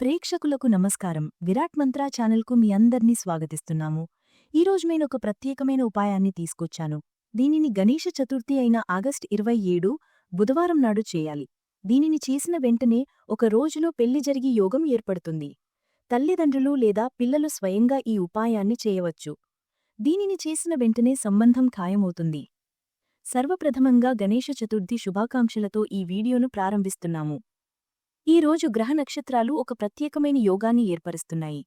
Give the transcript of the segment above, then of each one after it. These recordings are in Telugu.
ప్రేక్షకులకు నమస్కారం. విరాట్ మంత్రా ఛానల్కు మీ అందర్నీ స్వాగతిస్తున్నాము. ఈరోజు నేను ఒక ప్రత్యేకమైన ఉపాయాన్ని తీసుకొచ్చాను. దీనిని గణేష చతుర్థి అయిన ఆగస్ట్ ఇరవై ఏడు బుధవారం నాడు చేయాలి. దీనిని చేసిన వెంటనే ఒక రోజులో పెళ్ళి జరిగి యోగం ఏర్పడుతుంది. తల్లిదండ్రులు లేదా పిల్లలు స్వయంగా ఈ ఉపాయాన్ని చేయవచ్చు. దీనిని చేసిన వెంటనే సంబంధం ఖాయమవుతుంది. సర్వప్రథమంగా గణేష చతుర్థి శుభాకాంక్షలతో ఈ వీడియోను ప్రారంభిస్తున్నాము. ఈ రోజు గ్రహ నక్షత్రాలు ఒక ప్రత్యేకమైన యోగాన్ని ఏర్పరుస్తున్నాయి.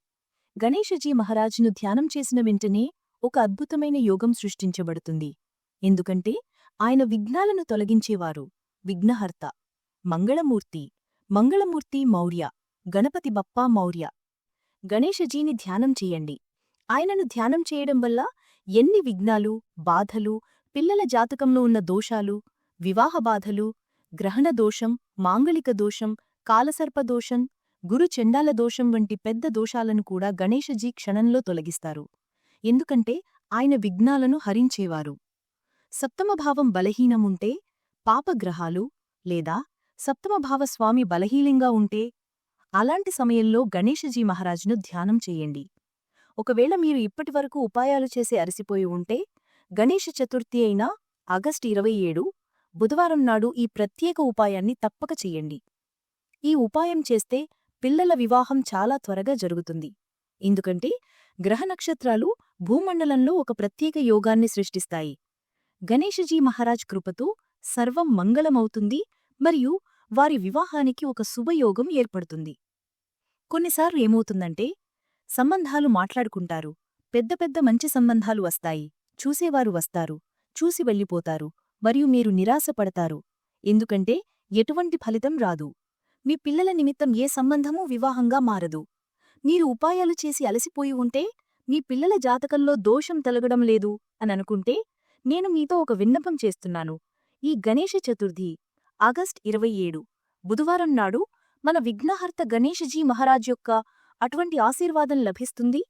గణేశజీ మహారాజును ధ్యానం చేసిన వెంటనే ఒక అద్భుతమైన యోగం సృష్టించబడుతుంది. ఎందుకంటే ఆయన విఘ్నాలను తొలగించేవారు. విఘ్నహర్త. మంగళమూర్తి. మంగళమూర్తి మౌర్య. గణపతి బప్పా మౌర్య. గణేశజీని ధ్యానం చేయండి. ఆయనను ధ్యానం చేయడం వల్ల ఎన్ని విఘ్నాలు బాధలు పిల్లల జాతకంలో ఉన్న దోషాలు వివాహ బాధలు గ్రహణ దోషం మాంగళిక దోషం కాలసర్పదోషం గురు చెండాల దోషం వంటి పెద్ద దోషాలను కూడా గణేశజీ క్షణంలో తొలగిస్తారు. ఎందుకంటే ఆయన విఘ్నాలను హరించేవారు. సప్తమభావం బలహీనముంటే పాపగ్రహాలు లేదా సప్తమభావ స్వామి బలహీనంగా ఉంటే అలాంటి సమయంలో గణేశజీ మహారాజును ధ్యానం చెయ్యండి ఒకవేళ మీరు ఇప్పటివరకు ఉపాయాలు చేసి అరిసిపోయి ఉంటే గణేష చతుర్థి అయిన ఆగస్టు ఇరవై ఏడు బుధవారం నాడు ఈ ప్రత్యేక ఉపాయాన్ని తప్పక చెయ్యండి ఈ ఉపాయం చేస్తే పిల్లల వివాహం చాలా త్వరగా జరుగుతుంది. ఎందుకంటే గ్రహ నక్షత్రాలు భూమండలంలో ఒక ప్రత్యేక యోగాన్ని సృష్టిస్తాయి. గణేశజీ మహారాజ్ కృపతో సర్వం మంగళమవుతుంది మరియు వారి వివాహానికి ఒక శుభయోగం ఏర్పడుతుంది. కొన్నిసార్లు ఏమవుతుందంటే సంబంధాలు మాట్లాడుకుంటారు పెద్ద పెద్ద మంచి సంబంధాలు వస్తాయి చూసేవారు వస్తారు చూసి వెళ్ళిపోతారు మరియు మీరు నిరాశపడతారు. ఎందుకంటే ఎటువంటి ఫలితం రాదు. మీ పిల్లల నిమిత్తం ఏ సంబంధమూ వివాహంగా మారదు. మీరు ఉపాయాలు చేసి అలసిపోయి ఉంటే మీ పిల్లల జాతకంలో దోషం తొలగడం లేదు అననుకుంటే నేను మీతో ఒక విన్నపం చేస్తున్నాను. ఈ గణేష చతుర్థి ఆగస్ట్ ఇరవై ఏడు బుధవారం నాడు మన విఘ్నహర్త గణేషజీ మహారాజ్ యొక్క అటువంటి ఆశీర్వాదం లభిస్తుంది?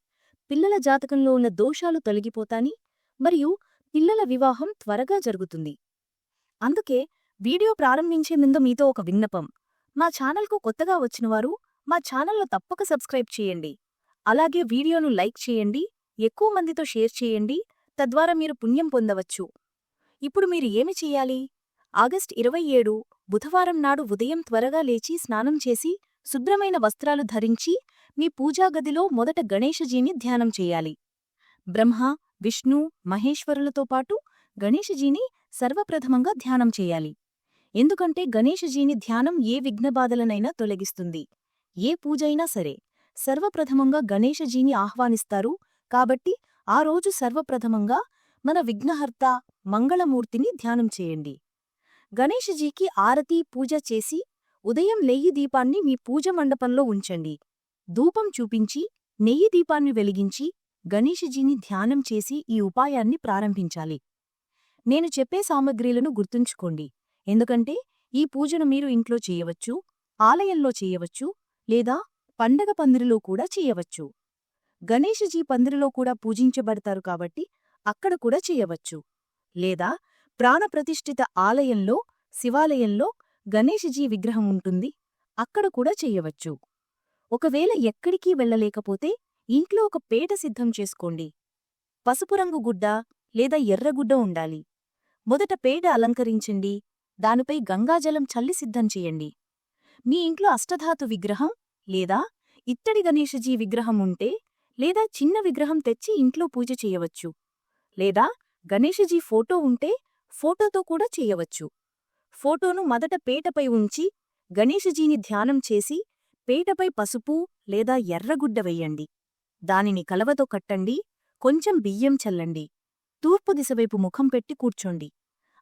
పిల్లల జాతకంలో ఉన్న దోషాలు తొలగిపోతాని మరియు పిల్లల వివాహం త్వరగా జరుగుతుంది. అందుకే వీడియో ప్రారంభించే ముందు మీతో ఒక విన్నపం. మా ఛానల్కు కొత్తగా వచ్చినవారు మా ఛానల్ను తప్పక సబ్స్క్రైబ్ చేయండి. అలాగే వీడియోను లైక్ చేయండి ఎక్కువ మందితో షేర్ చేయండి తద్వారా మీరు పుణ్యం పొందవచ్చు. ఇప్పుడు మీరు ఏమి చెయ్యాలి ఆగస్ట్ ఇరవై ఏడు బుధవారం నాడు ఉదయం త్వరగా లేచి స్నానం చేసి శుభ్రమైన వస్త్రాలు ధరించి మీ పూజాగదిలో మొదట గణేశజీని ధ్యానం చేయాలి. బ్రహ్మ విష్ణు మహేశ్వరులతో పాటు గణేశజీని సర్వప్రథమంగా ధ్యానం చేయాలి. ఎందుకంటే గణేశజీని ధ్యానం ఏ విఘ్నబాధలనైనా తొలగిస్తుంది. ఏ పూజైనా సరే సర్వప్రథమంగా గణేశజీని ఆహ్వానిస్తారు. కాబట్టి ఆ రోజు సర్వప్రథమంగా మన విఘ్నహర్త మంగళమూర్తిని ధ్యానం చేయండి. గణేశజీకి ఆరతి పూజ చేసి ఉదయం నెయ్యి దీపాన్ని మీ పూజ మండపంలో ఉంచండి. ధూపం చూపించి నెయ్యి దీపాన్ని వెలిగించి గణేశజీని ధ్యానం చేసి ఈ ఉపాయాన్ని ప్రారంభించాలి. నేను చెప్పే సామగ్రీలను గుర్తుంచుకోండి. ఎందుకంటే ఈ పూజను మీరు ఇంట్లో చేయవచ్చు ఆలయంలో చేయవచ్చు లేదా పండగ పందిరిలో కూడా చేయవచ్చు. గణేషజీ పందిరిలో కూడా పూజించబడతారు కాబట్టి అక్కడ కూడా చేయవచ్చు. లేదా ప్రాణప్రతిష్ఠిత ఆలయంలో శివాలయంలో గణేషజీ విగ్రహం ఉంటుంది అక్కడ కూడా చెయ్యవచ్చు ఒకవేళ ఎక్కడికీ వెళ్ళలేకపోతే ఇంట్లో ఒక పేట సిద్ధం చేసుకోండి. పసుపు రంగు గుడ్డ లేదా ఎర్రగుడ్డ ఉండాలి. మొదట పేట అలంకరించండి. దానిపై గంగాజలం చల్లి సిద్ధం చేయండి. మీ ఇంట్లో అష్టధాతు విగ్రహం లేదా ఇత్తడి గణేషజీ విగ్రహం ఉంటే లేదా చిన్న విగ్రహం తెచ్చి ఇంట్లో పూజ చేయవచ్చు. లేదా గణేషజీ ఫోటో ఉంటే ఫోటోతో కూడా చేయవచ్చు. ఫోటోను మొదట పేటపై ఉంచి గణేషజీని ధ్యానం చేసి పేటపై పసుపు లేదా ఎర్రగుడ్డ వెయ్యండి దానిని కలవతో కట్టండి కొంచెం బియ్యం చల్లండి. తూర్పు దిశవైపు ముఖం పెట్టి కూర్చోండి.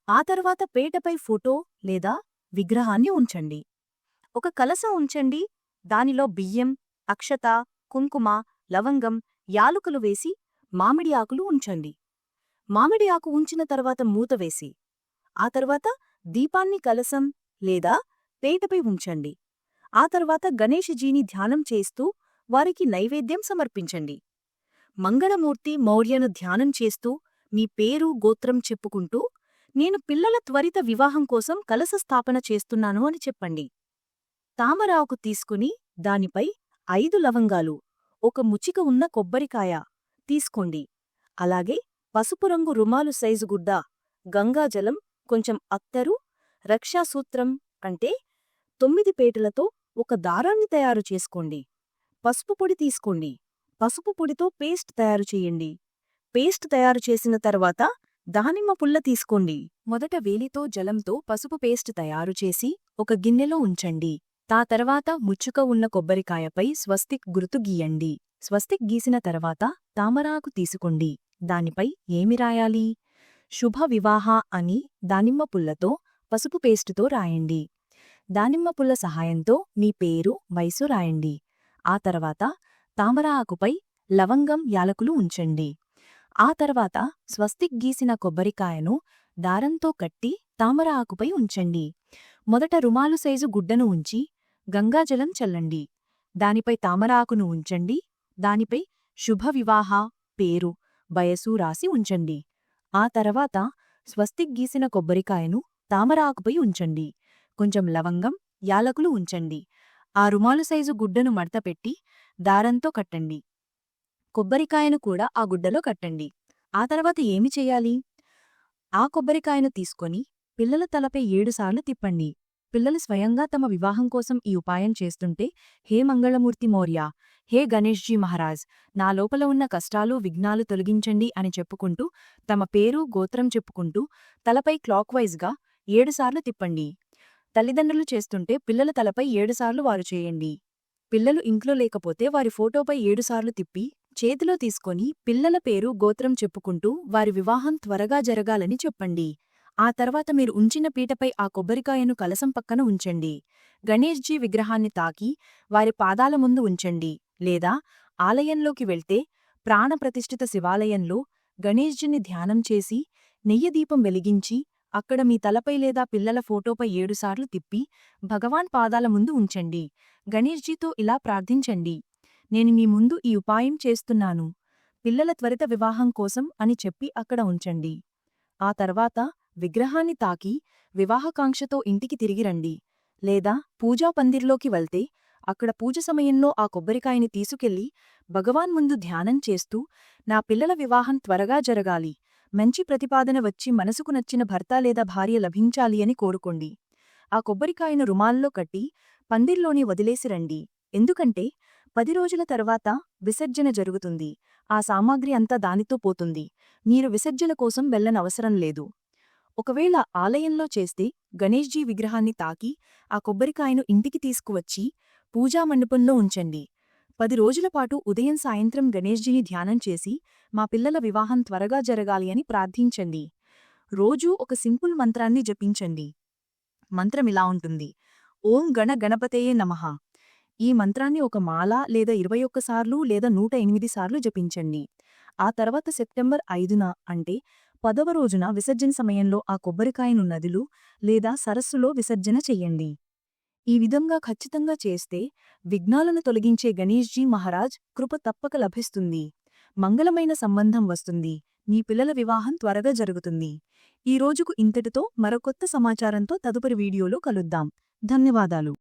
ఆ తర్వాత పేటపై ఫోటో లేదా విగ్రహాన్ని ఉంచండి. ఒక కలసం ఉంచండి. దానిలో బియ్యం అక్షత కుంకుమ లవంగం యాలుకలు వేసి మామిడి ఆకులు ఉంచండి. మామిడి ఆకు ఉంచిన తర్వాత మూత వేసి ఆ తర్వాత దీపాన్ని కలసం లేదా పేటపై ఉంచండి. ఆ తర్వాత గణేశజీని ధ్యానం చేస్తూ వారికి నైవేద్యం సమర్పించండి. మంగళమూర్తి మౌర్యను ధ్యానం చేస్తూ మీ పేరు గోత్రం చెప్పుకుంటూ నేను పిల్లల త్వరిత వివాహం కోసం కలశ స్థాపన చేస్తున్నాను అని చెప్పండి. తామరాకు తీసుకుని దానిపై ఐదు లవంగాలు ఒక ముచిక ఉన్న కొబ్బరికాయ తీసుకోండి. అలాగే పసుపు రంగు రుమాలు సైజు గుడ్డ గంగాజలం కొంచెం అత్తరు రక్షాసూత్రం అంటే తొమ్మిది పేటలతో ఒక దారాన్ని తయారు చేసుకోండి. పసుపు పొడి తీసుకోండి. పసుపు పొడితో పేస్ట్ తయారు చేయండి. పేస్ట్ తయారు చేసిన తర్వాత దానిమ్మ పుల్ల తీసుకోండి. మొదట వేలితో జలంతో పసుపు పేస్ట్ తయారు చేసి ఒక గిన్నెలో ఉంచండి. తా తర్వాత ముచ్చుక ఉన్న కొబ్బరికాయపై స్వస్తిక్ గుర్తు గీయండి. స్వస్తిక్ గీసిన తర్వాత తామరాకు తీసుకోండి. దానిపై ఏమి రాయాలి? శుభ వివాహ అని దానిమ్మ పుల్లతో పసుపు పేస్టుతో రాయండి. దానిమ్మ పుల్ల సహాయంతో మీ పేరు వయసు రాయండి. ఆ తర్వాత తామర ఆకుపై లవంగం యాలకులు ఉంచండి. ఆ తర్వాత స్వస్తిక్ గీసిన కొబ్బరికాయను దారంతో కట్టి తామర ఆకుపై ఉంచండి. మొదట రుమాలు సైజు గుడ్డను ఉంచి గంగాజలం చల్లండి. దానిపై తామర ఆకును ఉంచండి. దానిపై శుభ వివాహ పేరు వయసు రాసి ఉంచండి. ఆ తర్వాత స్వస్తిక్ గీసిన కొబ్బరికాయను తామర ఆకుపై ఉంచండి. కొంచెం లవంగం యాలకులు ఉంచండి. ఆ రుమాలు సైజు గుడ్డను మడతపెట్టి దారంతో కట్టండి. కొబ్బరికాయను కూడా ఆ గుడ్డలో కట్టండి. ఆ తర్వాత ఏమి చెయ్యాలి ఆ కొబ్బరికాయను తీసుకొని పిల్లల తలపై ఏడుసార్లు తిప్పండి. పిల్లలు స్వయంగా తమ వివాహం కోసం ఈ ఉపాయం చేస్తుంటే హే మంగళమూర్తి మౌర్య! హే గణేష్జీ మహారాజ్! నా లోపల ఉన్న కష్టాలు విఘ్నాలు తొలగించండి అని చెప్పుకుంటూ తమ పేరు గోత్రం చెప్పుకుంటూ తలపై క్లాక్ వైజ్గా ఏడుసార్లు తిప్పండి. తల్లిదండ్రులు చేస్తుంటే పిల్లల తలపై ఏడుసార్లు వారు చేయండి. పిల్లలు ఇంట్లో లేకపోతే వారి ఫోటోపై ఏడుసార్లు తిప్పి చేతిలో తీసుకొని పిల్లల పేరు గోత్రం చెప్పుకుంటూ వారి వివాహం త్వరగా జరగాలని చెప్పండి. ఆ తర్వాత మీరు ఉంచిన పీటపై ఆ కొబ్బరికాయను కలసం పక్కన ఉంచండి. గణేష్జీ విగ్రహాన్ని తాకి వారి పాదాల ముందు ఉంచండి. లేదా ఆలయంలోకి వెళ్తే ప్రాణప్రతిష్ఠిత శివాలయంలో గణేష్జీని ధ్యానం చేసి నెయ్యి దీపం వెలిగించి అక్కడ మీ తలపై లేదా పిల్లల ఫోటోపై ఏడుసార్లు తిప్పి భగవాన్ పాదాల ముందు ఉంచండి. గణేష్జీతో ఇలా ప్రార్థించండి. నేను మీ ముందు ఈ ఉపాయం చేస్తున్నాను. పిల్లల త్వరిత వివాహం కోసం అని చెప్పి అక్కడ ఉంచండి. ఆ తర్వాత విగ్రహాన్ని తాకి వివాహకాంక్షతో ఇంటికి తిరిగి రండి. లేదా పూజా పందిర్లోకి వెళ్తే అక్కడ పూజ సమయంలో ఆ కొబ్బరికాయని తీసుకెళ్ళి భగవాన్ ముందు ధ్యానం చేస్తూ నా పిల్లల వివాహం త్వరగా జరగాలి. మంచి ప్రతిపాదన వచ్చి మనసుకు నచ్చిన భర్త లేదా భార్య లభించాలి అని కోరుకోండి. ఆ కొబ్బరికాయను రుమాల్లో కట్టి పందిర్లోనే వదిలేసి రండి. ఎందుకంటే పది రోజుల తర్వాత విసర్జన జరుగుతుంది. ఆ సామాగ్రి అంతా దానితో పోతుంది. మీరు విసర్జన కోసం వెళ్ళనవసరం లేదు. ఒకవేళ ఆలయంలో చేస్తే గణేష్జీ విగ్రహాన్ని తాకి ఆ కొబ్బరికాయను ఇంటికి తీసుకువచ్చి పూజా మండపంలో ఉంచండి. పది రోజులపాటు ఉదయం సాయంత్రం గణేష్జీని ధ్యానం చేసి మా పిల్లల వివాహం త్వరగా జరగాలి అని ప్రార్థించండి. రోజూ ఒక సింపుల్ మంత్రాన్ని జపించండి. మంత్రమిలా ఉంటుంది. ఓం గణ గణపతయే నమః. ఈ మంత్రాన్ని ఒక మాల లేదా ఇరవై ఒక్కసార్లు లేదా నూట ఎనిమిది సార్లు జపించండి. ఆ తర్వాత సెప్టెంబర్ ఐదున అంటే పదవ రోజున విసర్జన సమయంలో ఆ కొబ్బరికాయను నదులు లేదా సరస్సులో విసర్జన చెయ్యండి ఈ విధంగా ఖచ్చితంగా చేస్తే విఘ్నాలను తొలగించే గణేష్జీ మహారాజ్ కృప తప్పక లభిస్తుంది. మంగళమైన సంబంధం వస్తుంది. మీ పిల్లల వివాహం త్వరగా జరుగుతుంది. ఈ రోజుకు ఇంతటితో మరొకొత్త సమాచారంతో తదుపరి వీడియోలో కలుద్దాం. ధన్యవాదాలు.